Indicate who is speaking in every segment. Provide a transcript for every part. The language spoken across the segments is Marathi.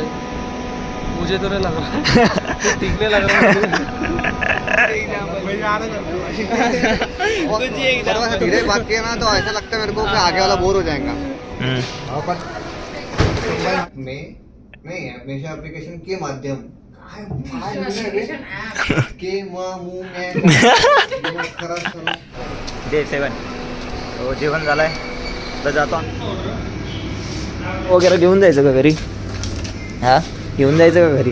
Speaker 1: है मुझे तो नहीं लग रहा। टिकने लग रहा है।
Speaker 2: धीरे बात किया ना तो ऐसा लगता है मेरे को कि आगे वाला बोर हो जाएगा।
Speaker 3: हम्म.
Speaker 2: में नहीं हमेशा एप्लीकेशन के माध्यम? के म मु मे
Speaker 3: डे सेवन हो? जेवण झालंय. तर जातो. वगैरे घेऊन जायचं का घरी? हा? घेऊन जायचं का घरी?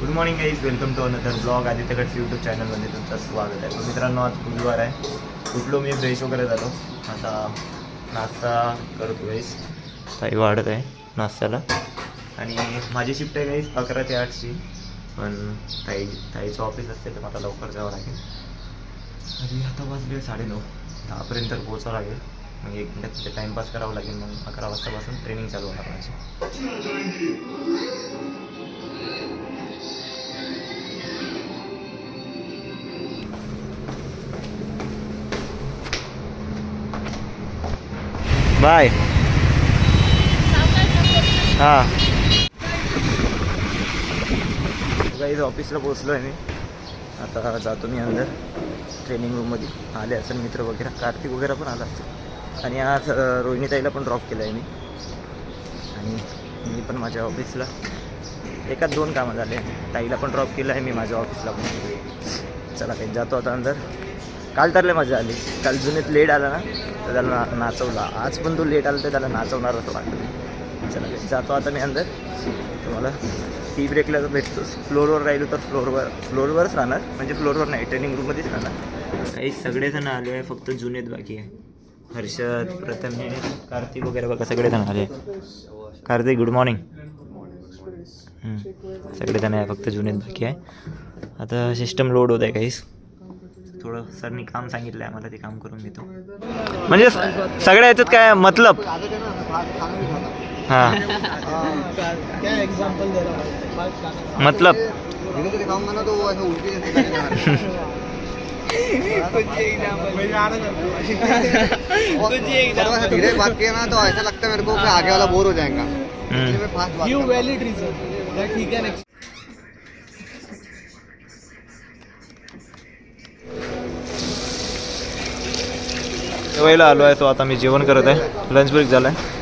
Speaker 3: Good morning guys welcome to another blog आदित्यकडचं YouTube चॅनलमध्ये तुमचं स्वागत आहे. तर मित्रांनो आज बुधवार आहे. उठलो मी फ्रेश वगैरे झालो. आता नाश्ता करतो गाईस ताई वाढत आहे नाश्त्याला. आणि माझी शिफ्ट आहे गाईस अकरा ते आठची. पण ताई ताईचं ऑफिस असते तर मला लवकर जावं लागेल. आणि आता वाजले साडेनऊ. दहापर्यंत पोहोचावं लागेल. मग एक मिनिटात तिथे टाईमपास करावं लागेल मग अकरा वाजतापासून ट्रेनिंग चालू होणार माझी. बाय हां. गाईज ऑफिसला पोचलो आहे मी. आता जातो मी अंदर. ट्रेनिंग रूममध्ये आले असेल मित्र वगैरे. कार्तिक वगैरे पण आला असेल. आणि आज रोहिणीताईला पण ड्रॉप केलं आहे मी. आणि मी पण माझ्या ऑफिसला एकाच दोन कामं झाले. ताईला पण ड्रॉप केलं आहे मी माझ्या ऑफिसला पण. चला काही जातो आता अंदर. काल तरले मजा आली. काल जुनेत लेट आला ना तर त्याला ना नाचवला. आज पण तो लेट आला तर त्याला नाचवणार असं वाटतं. चला जातो आता मी अंदर. तुम्हाला टी ब्रेकला जर भेटतो फ्लोअरवर राहिलो तर फ्लोअरवर फ्लोअरवरच राहणार म्हणजे फ्लोअरवर नाही ट्रेनिंग रूममध्येच राहणार. काही सगळेजण आले आहे फक्त जुनेत बाकी आहे. हर्षद प्रथमेश कार्तिक वगैरे बघा सगळेजण आले कार्तिक गुड मॉर्निंग सगळेजण आहे फक्त जुनेत बाकी आहे. आता सिस्टम लोड होत आहे काहीच. थोडं सरनी काम सांगितलं आहे मला ते काम करून देतो. म्हणजे सगळ्या याच्यात काय मतलब. हां. मतलब
Speaker 2: धीरे बात किया ना तो ऐसा लगता है मेरे को कि आगे वाला बोर हो जाएगा।
Speaker 1: वैलिड रीजन ठीक है नेक्स्ट
Speaker 3: जेवायला आलो आहे तो आता मी जेवण करत आहे. लंच ब्रेक झाला आहे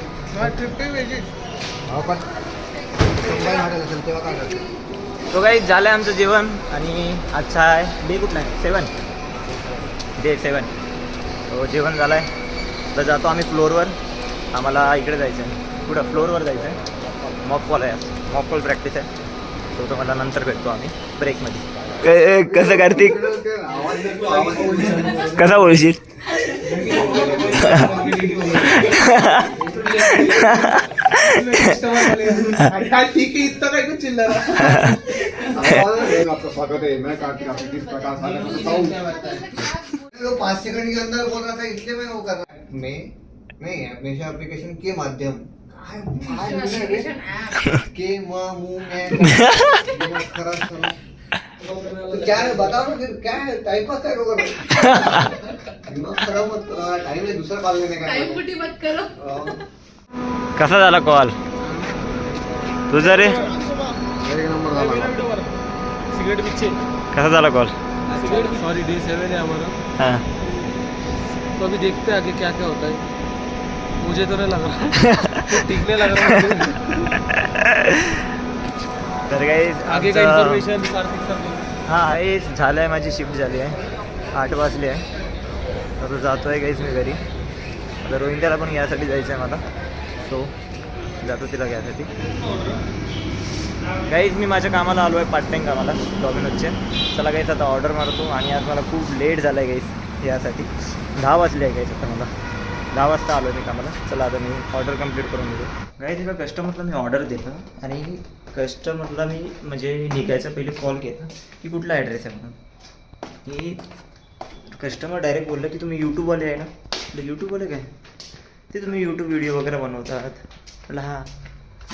Speaker 2: हो पण मुंबई हॉटेल असेल तेव्हा काय करतो
Speaker 3: तो काही झालं आहे आमचं जेवण आणि अच्छा आहे डे कुठला आहे? सेवन. Day seven. तो जेवण झालं आहे तर जातो आम्ही फ्लोअरवर आम्हाला इकडे जायचं आहे कुठं? फ्लोअरवर जायचं आहे मॉकपॉल आहे. मॉकपॉल प्रॅक्टिस आहे. तो तुम्हाला नंतर भेटतो आम्ही. ब्रेकमध्ये कसं कार्तिक? कसा बोलशील?
Speaker 1: है
Speaker 2: है हूँ पाँच सेकंड के अंदर बोल रहा था इसलिए मैं वो कर रहा मैं नहीं हमेशा एप्लीकेशन के माध्यम? के क्या है? बताओ ना फिर क्या है? टाइम पास काय करो दिमाग खराब मत करो. टाइम है दूसरा कॉल लेने का
Speaker 4: टाइम मत करो.
Speaker 3: कसा झाला कॉल? तुझा रे?
Speaker 1: सिगरेट
Speaker 3: कसा झाला कॉल?
Speaker 1: सॉरी डे सेवन है हमारा
Speaker 3: हाँ.
Speaker 1: तो अभी देखते हैं आगे क्या क्या होता है. मुझे तो नहीं लग रहा. टिकने लग रहा
Speaker 3: तर काही
Speaker 1: आगे का इन्फॉर्मेशन कार्तिक सर देंगे।
Speaker 3: हाँ हे झालं आहे माझी शिफ्ट झाली आहे. आठ वाजले आहे. आता जातो आहे काहीच मी घरी. आता रोहिंद्याला पण यासाठी जायचं आहे मला. सो जातो तिला घ्यायसाठी. काहीच मी माझ्या कामाला आलो आहे पार्ट टाईम कामाला डॉमिनोजचे चला काहीच आता ऑर्डर मारतो आणि आज मला खूप लेट झालं आहे काहीच यासाठी. दहा वाजले आहे काहीच आता मला. दहा वाजता आलो आहे मी कामाला. चला आता मी ऑर्डर कंप्लीट करून देतो काही एका कस्टमरला मी ऑर्डर देतो आणि कस्टमरला मी म्हणजे निघायचा पहिले कॉल केला की कुठला ॲड्रेस आहे म्हणून. की कस्टमर डायरेक्ट बोललं की तुम्ही यूट्यूबवाले आहे ना? म्हटलं यूट्यूबवाले काय? ते तुम्ही यूट्यूब व्हिडिओ वगैरे बनवतात. म्हटलं हां.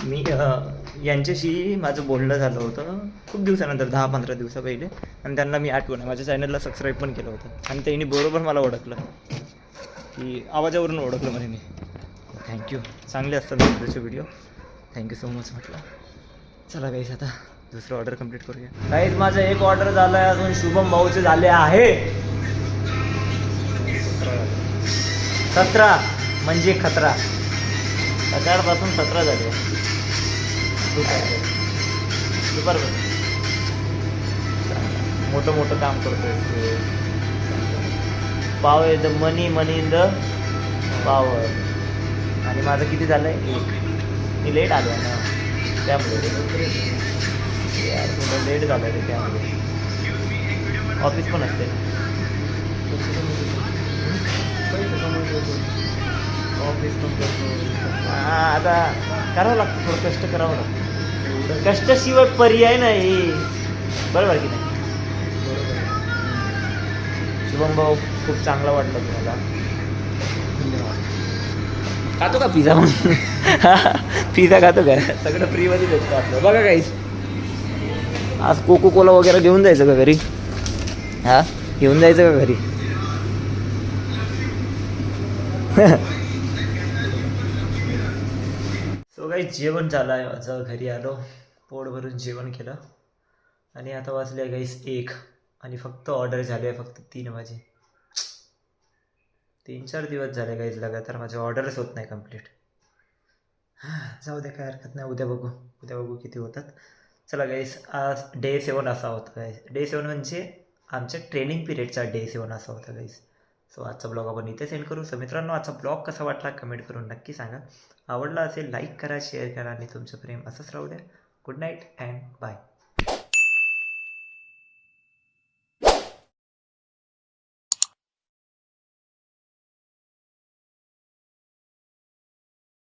Speaker 3: मी यांच्याशी माझं बोलणं झालं होतं खूप दिवसानंतर दहा पंधरा दिवसा पहिले. आणि त्यांना मी आठवण आहे माझ्या चॅनलला सबस्क्राईब पण केलं होतं. आणि त्यांनी बरोबर मला ओळखलं. की आवाजावरून ओळखलं म्हणे मी. थँक्यू चांगले असतात मित्राचे video thank you so much म्हटलं. चला काहीच आता दुसरं ऑर्डर कंप्लीट करूया. काहीच माझं एक ऑर्डर झालं आहे अजून. शुभम भाऊचे झाले आहे. सतरा. म्हणजे खतरा. सकाळपासून सतरा झाले. दुपार दुपारपासून मोठं मोठं काम करतोय. Power the money money in the power आणि माझं किती झालं आहे एक. मी लेट आलो आहे ना. त्यामुळे. यार थोडं लेट झालं रे त्यामुळे. ऑफिस पण असते. ऑफिस पण करतो. हां आता करावं लागतं थोडं कष्ट करावं लागतं. कष्टाशिवाय पर्याय नाही. बरोबर की नाही? शुभम भाऊ खूप चांगला वाटलं तुम्हाला. खातो का पिझ्झा मग पिझ्झा खातो का? सगळं फ्रीमध्ये भेटतं आपलं. बघा काहीच आज कोको कोला वगैरे घेऊन जायचं का घरी? हा? घेऊन जायचं का घरी? काही जेवण झालं आहे माझं घरी आलो पोट भरून जेवण केलं. आणि आता वाजले गाईस एक आणि फक्त ऑर्डर झाले आहे फक्त तीन वाजे. तीन चार दिवस झाले गाईज लगातार माझे ऑर्डरच होत नाही कंप्लीट जाऊ द्या काय हरकत नाही उद्या बघू. उद्या बघू किती होतात. चला गाईस आज डे सेवन असा होता गाईस डे सेवन म्हणजे आमच्या ट्रेनिंग पिरियडचा डे सेवन असा होता गाईस सो आजचा ब्लॉग आपण इथे सेंड करू. सो मित्रांनो आजचा ब्लॉग कसा वाटला कमेंट करून नक्की सांगा. आवडला असेल लाईक करा शेअर करा आणि तुमचं प्रेम असंच राहू द्या. Good night and bye